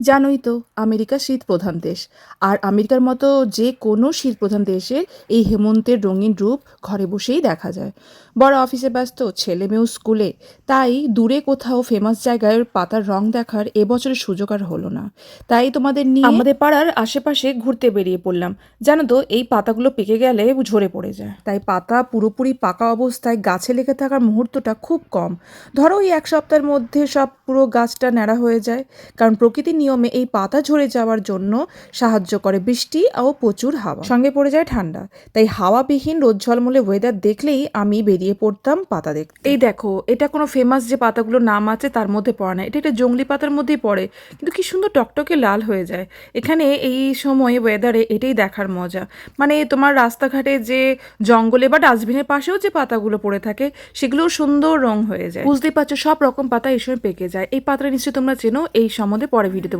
জানোই তো আমেরিকা শীত প্রধান দেশ। আর আমেরিকার মতো যে কোনো শীত প্রধান দেশের এই হেমন্তের রঙিন রূপ ঘরে বসেই দেখা যায়। বড় অফিসে ব্যস্ত ছেলে মেয়েও স্কুলে। তাই দূরে কোথাও ফেমাস জায়গায় পাতার রং দেখার এবছরের সুযোগ আর হলো না। তাই তোমাদের নিয়ে আমাদের পাড়ার আশেপাশে ঘুরতে বেরিয়ে পড়লাম। জানো তো এই পাতাগুলো পেকে গেলে ঝরে পড়ে যায়। তাই পাতা পুরোপুরি পাকা অবস্থায় গাছে লেগে থাকার মুহূর্তটা খুব কম। ধরো এই এক সপ্তাহের মধ্যে সব পুরো গাছটা ন্যাড়া হয়ে যায়। কারণ প্রকৃতির নিয়মে এই পাতা ঝরে যাওয়ার জন্য সাহায্য করে বৃষ্টি ও প্রচুর হাওয়া। সঙ্গে পড়ে যায় ঠান্ডা। তাই হাওয়াবিহীন রোদ ঝলমলে ওয়েদার দেখলেই আমি বেরিয়ে পড়তাম পাতা দেখতে। এই দেখো, এটা কোনো ফেমাস যে পাতাগুলোর নাম আছে তার মধ্যে পড়ে না। এটা একটা জঙ্গলি পাতার মধ্যেই পড়ে, কিন্তু কি সুন্দর টকটকে লাল হয়ে যায়। এখানে এই সময় ওয়েদারে এটাই দেখার মজা। মানে তোমার রাস্তাঘাটে যে জঙ্গলে বা ডাস্টবিনের পাশেও যে পাতাগুলো পড়ে থাকে, সেগুলোও সুন্দর রং হয়ে যায়। বুঝতেই পারছ, সব রকম পাতা এই সময় পেকে যায়। এই পাতাটা নিশ্চয়ই তোমরা চেনো, এই সম্বন্ধে পরে ভিডিওতে